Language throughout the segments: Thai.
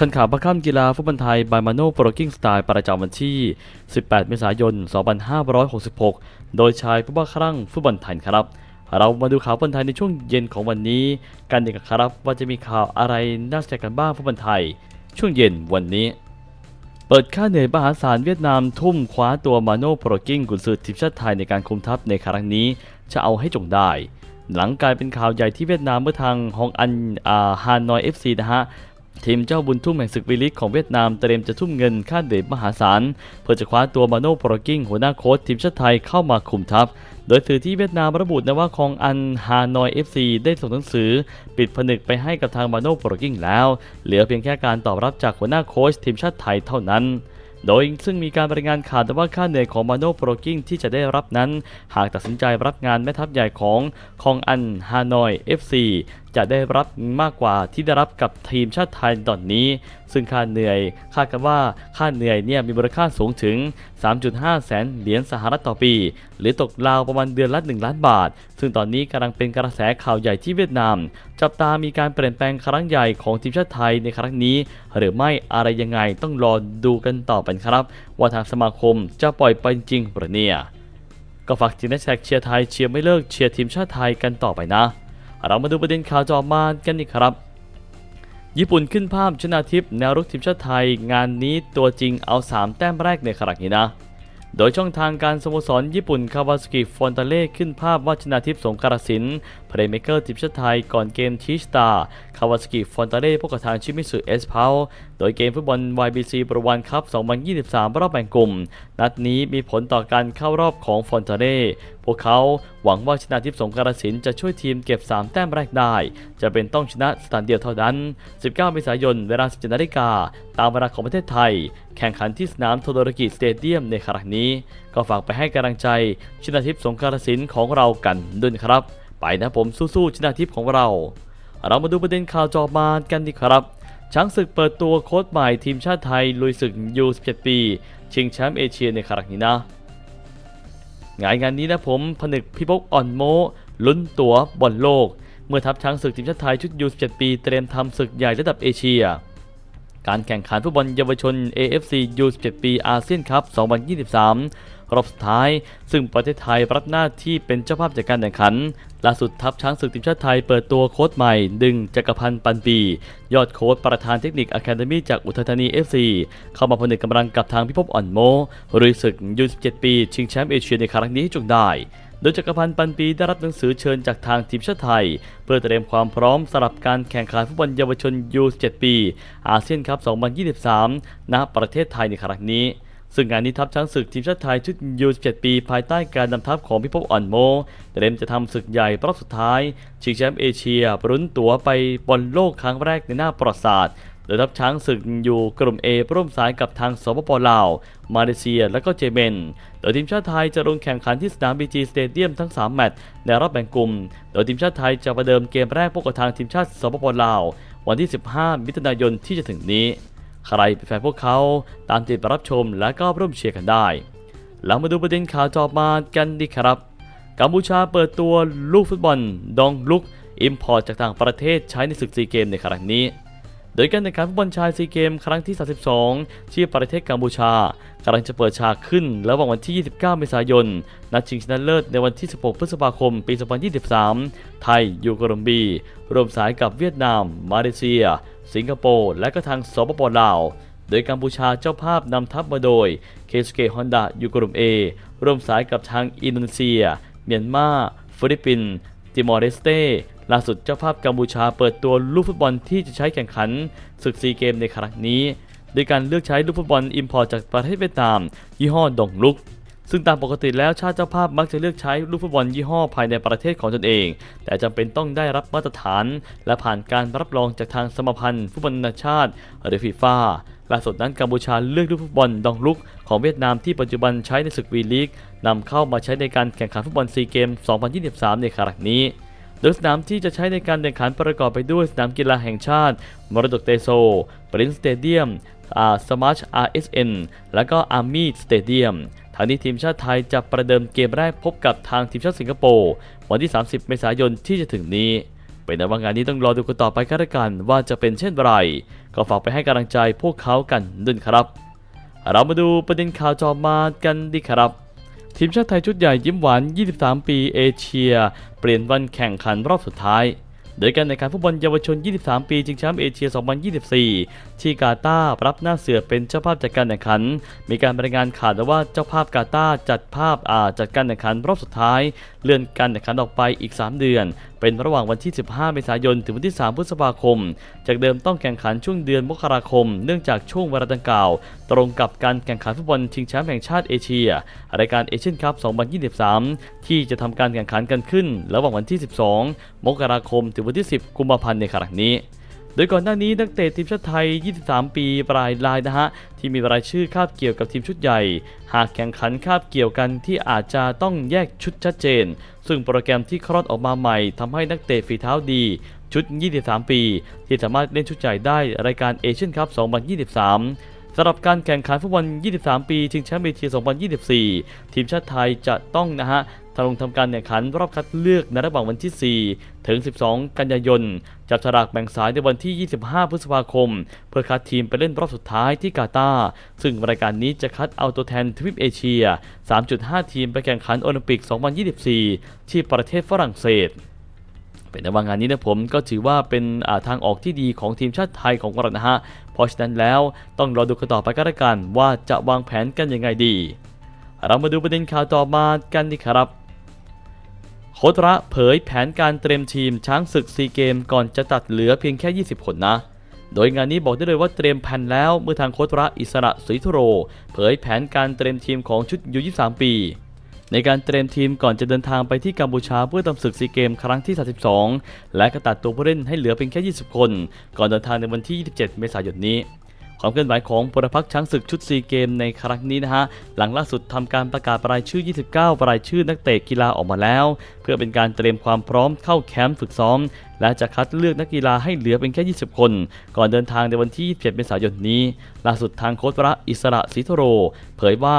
ทันข่าวประค่ำกีฬาฟุตบอลไทยบายมาโนโปรกิ้งสไตล์ประจำวันที่ 18 เมษายน 2566 โดยชายผู้บ้าคลั่งฟุตบอลไทยครับ เรามาดูข่าวฟุตบอลไทยในช่วงเย็นของวันนี้ กันดีกว่าครับว่าจะมีข่าวอะไรน่าสนใจกันบ้างฟุตบอลไทย ช่วงเย็นวันนี้ เปิดค่าเหนื่อยมหาศาลเวียดนามทุ่มคว้าตัวมาโนโปรกิ้งกุนซือทีมชาติไทยในการคุมทัพในครั้งนี้จะเอาให้จงได้หลังกลายเป็นข่าวใหญ่ที่เวียดนามเมื่อทางฮองอันอาฮานอยเอฟซีนะฮะ ทีมเจ้าบุญทุ่มแห่งศึกวีลิกของเวียดนามเตรียมจะทุ่มเงินค่าเหนื่อยมหาศาล เพื่อจะคว้าตัวมาโนโปรกิ้งหัวหน้าโค้ชทีมชาติไทยเข้ามาคุมทัพ โดยสื่อที่เวียดนามระบุนะว่าคองอันฮานอยเอฟซีได้ส่งหนังสือ ปิดผนึกไปให้กับทางมาโนโปรกิ้งแล้ว เหลือเพียงแค่การตอบรับจากหัวหน้าโค้ชทีมชาติไทยเท่านั้นโดยซึ่งมีการรายงานข่าวว่าค่าเหนื่อยของมาโนโปรกิ้งที่จะได้รับนั้น หากตัดสินใจรับงานแม่ทัพใหญ่ของคองอันฮานอย FC จะได้รับมากกว่าที่ได้รับกับทีมชาติไทยตอนนี้ ซึ่งค่าเหนื่อยคาดกันว่าค่าเหนื่อยเนี่ยมีมูลค่าสูงถึง 3.5 แสนเหรียญสหรัฐต่อปี หรือตกราวประมาณเดือนละ 1 ล้านบาท ซึ่งตอนนี้กำลังเป็นกระแสข่าวใหญ่ที่เวียดนาม จับตามีการเปลี่ยนแปลงครั้งใหญ่ของทีมชาติไทยในครั้งนี้ หรือไม่อะไรยังไงต้องรอดูกันต่อไปครับ ว่าทางสมาคมจะปล่อยไปจริงหรือเนี่ยก็ฝากทีมนักแท็กเชียร์ไทยเชียร์ไม่เลิกเชียร์ทีมชาติไทยกันต่อไปนะ เรามาดูประเด็นข่าวจอมากันอีกครับ ญี่ปุ่นขึ้นภาพชนะทิพย์แนวรุกทีมชาติไทย งานนี้ตัวจริงเอา 3 แต้มแรกในครั้งนี้นะ โดยช่องทางการสโมสรญี่ปุ่นคาวาสกิฟอนตาเล่ขึ้นภาพว่าชนาทิพย์สงกรสิน เพลย์เมเกอร์ทีมชาติไทยก่อนเกมทีสตาคาวาสกิฟอนตาเล่พบกับทางชิมิสุเอสพาวโดยเกมฟุตบอล YBC ประวันคัพ 2023 รอบแบ่งกลุ่ม นัดนี้มีผลต่อการเข้ารอบของฟอนตาเล่พวกเขาหวังว่าชนาทิพย์สงกรสินจะช่วยทีมเก็บ 3 แต้มแรกได้ จะเป็นต้องชนะสถานเดียวเท่านั้น 19 เมษายน เวลา 17นาฬิกา ตามเวลาของประเทศไทย แข่งขันที่สนามโทโดรกิสเตเดียมในครั้งนี้ ก็ฝากไปให้กำลังใจชนาทิพย์สงกรสินของเรากันด้วยครับ ไปนะผมสู้ๆชนาทิพย์ของเรา เรามาดูประเด็นข่าวจอมากันดีครับ ช้างศึกเปิดตัวโค้ชใหม่ทีมชาติไทย ลุยศึกยู17 ปี ชิงแชมป์เอเชียในครั้งนี้นะ งานงานนี้นะผมผนึกพิภพอ่อนโมลุ้นตั๋วบอลโลก เมื่อทัพช้างศึกทีมชาติไทยชุดยู17 ปี เตรียมทำศึกใหญ่ระดับเอเชีย การแข่งขันฟุตบอลเยาวชน AFC U17 ปีอาเซียนคัพ 2023รอบสุดท้าย ซึ่งประเทศไทยรับหน้าที่เป็นเจ้าภาพจัดการแข่งขัน ล่าสุดทัพช้างศึกทีมชาติไทยเปิดตัวโค้ชใหม่ ดึงจักรพันธ์ปันปี ยอดโค้ชประธานเทคนิคอะคาเดมี่จากอุทัยธานี FC เข้ามาผนึกกำลังกับทางพิภพอ่อนโมรุยศึก U17 ปี ชิงแชมป์เอเชียในครั้งนี้ให้จงได้โดยจักรพันธ์ปันปีได้รับหนังสือเชิญจากทางทีมชาติไทย เพื่อเตรียมความพร้อมสำหรับการแข่งขันฟุตบอลเยาวชน U17 ปี อาเซียนคัพ 2023 ณ ประเทศไทยในครั้งนี้ ซึ่งงานนี้ทัพช้างศึกทีมชาติไทยชุด U17 ปี ภายใต้การนำทัพของพิภพอ่อนโมเตรียมจะทำศึกใหญ่รอบสุดท้ายชิงแชมป์เอเชียรุ้นตั๋วไปบอลโลกครั้งแรกในหน้าประวัติศาสตร์โดยทัพช้างศึกอยู่กลุ่ม A ร่วมสายกับทางสปปลาว มาเลเซีย และก็เจเมน โดยทีมชาติไทยจะลงแข่งขันที่สนามบีจีสเตเดียมทั้ง 3 แมตช์ในรอบแบ่งกลุ่ม โดยทีมชาติไทยจะประเดิมเกมแรกพบกับทางทีมชาติสปปลาว วันที่ 15 มิถุนายนที่จะถึงนี้ ใครเป็นแฟนพวกเขาตามติดรับชมและก็ร่วมเชียร์กันได้ แล้วมาดูประเด็นข่าวจอบมากันดีครับกัมพูชาเปิดตัวลูกฟุตบอล ดองลุก อิมพอร์ตจากต่างประเทศใช้ในศึกซีเกมในครั้งนี้ โดยการแข่งขันฟุตบอลชายซีเกมครั้งที่ 32 ที่ประเทศกัมพูชากำลังจะเปิดฉากขึ้นระหว่างวันที่ 29 เมษายน นัดชิงชนะเลิศในวันที่ 16 พฤษภาคม ปี 2023 ไทย ยูโกลมบีรวมสายกับเวียดนาม มาเลเซีย สิงคโปร์และก็ทางสปปลาว โดยกัมพูชาเจ้าภาพนำทัพมาโดยเคสเกฮอนดายูกลุ่ม A ร่วมสายกับทางอินโดนีเซีย เมียนมา ฟิลิปปินส์ติมอร์เลสเตล่าสุดเจ้าภาพกัมพูชาเปิดตัวลูกฟุตบอลที่จะใช้แข่งขันศึกซีเกมในครั้งนี้ โดยการเลือกใช้ลูกฟุตบอลอิมพอร์ตจากประเทศเวียดนาม ยี่ห้อดงลุก ซึ่งตามปกติแล้วชาติเจ้าภาพมักจะเลือกใช้ลูกฟุตบอลยี่ห้อภายในประเทศของตนเอง แต่จำเป็นต้องได้รับมาตรฐาน และผ่านการรับรองจากทางสมาพันธ์ฟุตบอลนานาชาติหรือฟีฟ่าล่าสุดนั้นกัมพูชาเลือกลูกฟุตบอลดองลุกของเวียดนามที่ปัจจุบันใช้ในศึกวีลีกนำเข้ามาใช้ในการแข่งขันฟุตบอลซีเกม 2023 ในครั้งนี้โดยสนามที่จะใช้ในการแข่งขันประกอบไปด้วยสนามกีฬาแห่งชาติ มรดกเตโซ ปรินสเตเดียมอาสมาร์ช RSN และก็อาร์มี่สเตเดียม ทางนี้ทีมชาติไทยจะประเดิมเกมแรกพบกับทางทีมชาติสิงคโปร์วันที่ 30 เมษายนที่จะถึงนี้ เป็นแต่ว่างานนี้ต้องรอดูกันต่อไปกันละกันว่าจะเป็นเช่นไร ก็ฝากไปให้กำลังใจพวกเขากันด้วยครับ เรามาดูประเด็นข่าวจอมากันดีครับทีมชาติไทยชุดใหญ่ยิ้มหวาน 23 ปีเอเชีย เปลี่ยนวันแข่งขันรอบสุดท้าย โดยการแข่งขันฟุตบอลเยาวชน 23 ปี ชิงแชมป์เอเชีย 2024ที่กาตาร์รับหน้าเสือเป็นเจ้าภาพจัดการแข่งขัน มีการรายงานข่าวว่าเจ้าภาพกาตาร์จัดภาพอาจัดการแข่งขันรอบสุดท้าย เลื่อนการแข่งขันออกไปอีก 3 เดือน เป็นระหว่างวันที่ 15 เมษายน ถึงวันที่ 3 พฤษภาคม จากเดิมต้องแข่งขันช่วงเดือนมกราคม เนื่องจากช่วงเวลาดังกล่าว ตรงกับการแข่งขันฟุตบอลชิงแชมป์แห่งชาติเอเชียรายการเอเชียนคัพ 2023 ที่จะทำการแข่งขันกันขึ้น ระหว่างวันที่ 12 มกราคม ถึงวันที่ 10 กุมภาพันธ์ในครั้งนี้ โดยก่อนหน้านี้นักเตะทีมชาติไทย 23 ปีปลายลายนะฮะ ที่มีรายชื่อคาบเกี่ยวกับทีมชุดใหญ่ หากแข่งขันคาบเกี่ยวกันที่อาจจะต้องแยกชุดชัดเจน ซึ่งโปรแกรมที่คลอดออกมาใหม่ทำให้นักเตะฝีเท้าดีชุด 23 ปี ที่สามารถเล่นชุดใหญ่ได้รายการเอเชียนคัพ 2023สำหรับการแข่งขันฟุตบอล 23 ปี ชิงแชมป์เอเชีย 2024 ทีมชาติไทยจะต้องนะฮะ ทำลงทำการแข่งขันรอบคัดเลือกในระหว่างวันที่ 4 ถึง 12 กันยายน จับฉลากแบ่งสายในวันที่ 25 พฤษภาคม เพื่อคัดทีมไปเล่นรอบสุดท้ายที่กาตาร์ซึ่งรายการนี้จะคัดเอาตัวแทนทวีปเอเชีย 3.5 ทีมไปแข่งขันโอลิมปิก 2024 ที่ประเทศฝรั่งเศสเป็นในว่างานนี้นะผมก็ถือว่าเป็นาทางออกที่ดีของทีมชาติไทยของเรานะฮะ เพราะฉะนั้นแล้วต้องรอดูกันต่อไปก็แล้วกันว่าจะวางแผนกันยังไงดี เรามาดูประเด็นข่าวต่อมากันดีครับ โคตระเผยแผนการเตรียมทีมช้างศึกซีเกมก่อนจะตัดเหลือเพียงแค่ 20 คนนะ โดยงานนี้บอกได้เลยว่าเตรียมแผนแล้วเมื่อทางโคตระอิสระสุยทโร เผยแผนการเตรียมทีมของชุดยู23 ปี ในการเตรียมทีมก่อนจะเดินทางไปที่กัมพูชาเพื่อทำศึกซีเกมครั้งที่ 32 และก็ตัดตัวผู้เล่นให้เหลือเพียงแค่ 20 คน ก่อนเดินทางในวันที่ 27 เมษายนนี้ ความเคลื่อนไหวของพลพรรคช้างศึกชุดซีเกมในครั้งนี้นะฮะ หลังล่าสุดทำการประกาศรายชื่อ 29 รายชื่อนักเตะกีฬาออกมาแล้ว เพื่อเป็นการเตรียมความพร้อมเข้าแคมป์ฝึกซ้อม และจะคัดเลือกนักกีฬาให้เหลือเป็นแค่ 20 คน ก่อนเดินทางในวันที่ 27 เมษายนนี้ ล่าสุดทางโค้ชพระอิสระศรีโทโร เผยว่า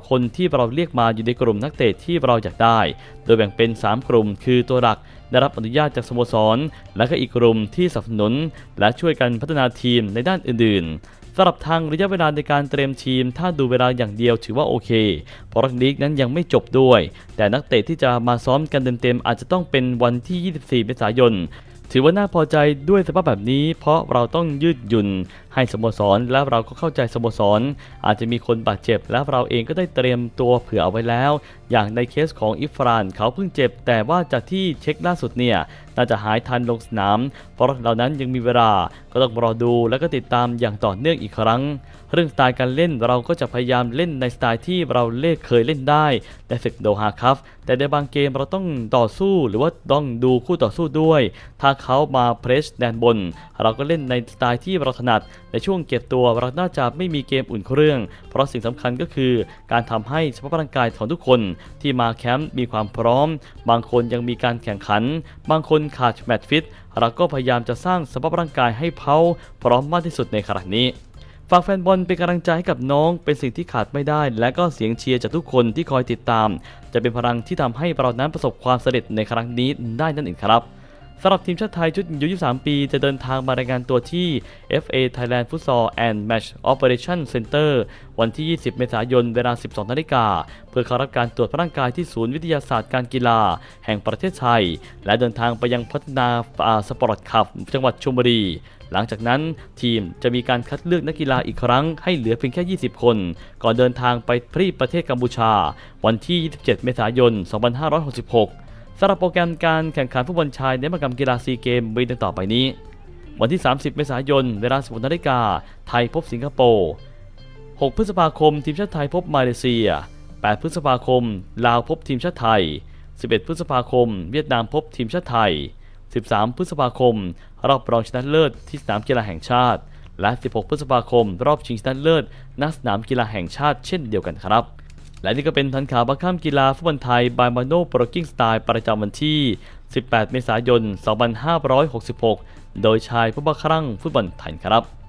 29 คนที่เราเรียกมาอยู่ในกลุ่มนักเตะที่เราอยากได้ โดยแบ่งเป็น 3 กลุ่ม คือตัวหลัก ได้รับอนุญาตจากสโมสร และก็อีกกลุ่มที่สนับสนุน และช่วยกันพัฒนาทีมในด้านอื่นๆสำหรับทางระยะเวลาในการเตรียมทีม ถ้าดูเวลาอย่างเดียวถือว่าโอเค เพราะลีกนั้นยังไม่จบด้วย แต่นักเตะที่จะมาซ้อมกันเต็มๆอาจจะต้องเป็นวันที่ 24 เมษายน ถือว่าน่าพอใจด้วยสภาพแบบนี้ เพราะเราต้องยืดหยุ่นให้สโมสรและเราก็เข้าใจสโมสร อาจจะมีคนบาดเจ็บ และเราเองก็ได้เตรียมตัวเผื่อเอาไว้แล้ว อย่างในเคสของอิฟรานเขาเพิ่งเจ็บ แต่ว่าจากที่เช็คล่าสุดเนี่ย น่าจะหายทันลงสนาม เพราะเรานั้นยังมีเวลาก็ต้องรอดูและก็ติดตามอย่างต่อเนื่องอีกครั้ง เรื่องสไตล์การเล่นเราก็จะพยายามเล่นในสไตล์ที่เราเล่เคยเล่นได้ในศึกโดฮาคัพแต่ในบางเกมเราต้องต่อสู้หรือว่าต้องดูคู่ต่อสู้ด้วย ถ้าเขามาเพรสแดนบน เราก็เล่นในสไตล์ที่เราถนัดในช่วงเก็บตัวเราน่าจะไม่มีเกมอุ่นเครื่อง เพราะสิ่งสำคัญก็คือ การทำให้สภาพร่างกายของทุกคนที่มาแคมป์มีความพร้อม บางคนยังมีการแข่งขัน บางคนขาดแมตช์ฟิตเราก็พยายามจะสร้างสภาพร่างกายให้เขาพร้อมมากที่สุดในขณะนี้ฝากแฟนบอลเป็นกำลังใจให้กับน้องเป็นสิ่งที่ขาดไม่ได้ และก็เสียงเชียร์จากทุกคนที่คอยติดตาม จะเป็นพลังที่ทำให้เรานั้นประสบความสำเร็จในครั้งนี้ได้นั่นเองครับ สำหรับทีมชาติไทยชุดอายุ 23 ปี จะเดินทางมารายงานตัวที่ FA Thailand Futsal and Match Operation Center วันที่ 20 เมษายน เวลา 12 นาฬิกา เพื่อเข้ารับการตรวจร่างกายที่ศูนย์วิทยาศาสตร์การกีฬา แห่งประเทศไทย และเดินทางไปยังพัฒนาสปอร์ตคับจังหวัดชลบุรีหลังจากนั้นทีมจะมีการคัดเลือกนักกีฬาอีกครั้งให้เหลือเพียงแค่ 20 คน ก่อนเดินทางไปที่ประเทศกัมพูชา วันที่ 27 เมษายน 2566 สำหรับโปรแกรมการแข่งขันฟุตบอลชายในมหกรรมกีฬาซีเกมมีดังต่อไปนี้ วันที่ 30 เมษายน เวลา10นาฬิกา ไทยพบสิงคโปร์ 6 พฤษภาคม ทีมชาติไทยพบมาเลเซีย 8 พฤษภาคม ลาวพบทีมชาติไทย 11 พฤษภาคม เวียดนามพบทีมชาติไทย 13 พฤษภาคม รอบรองชนะเลิศที่สนามกีฬาแห่งชาติ และ 16 พฤษภาคม รอบชิงชนะเลิศณสนามกีฬาแห่งชาติเช่นเดียวกันครับ และนี่ก็เป็นทันข่าวบักข้ามกีฬาฟุตบอลไทยบายมาโนโปรกิ้งสไตล์ประจำวันที่ 18 เมษายน 2566 โดยชายผู้บักครั่งฟุตบอลไทยครับ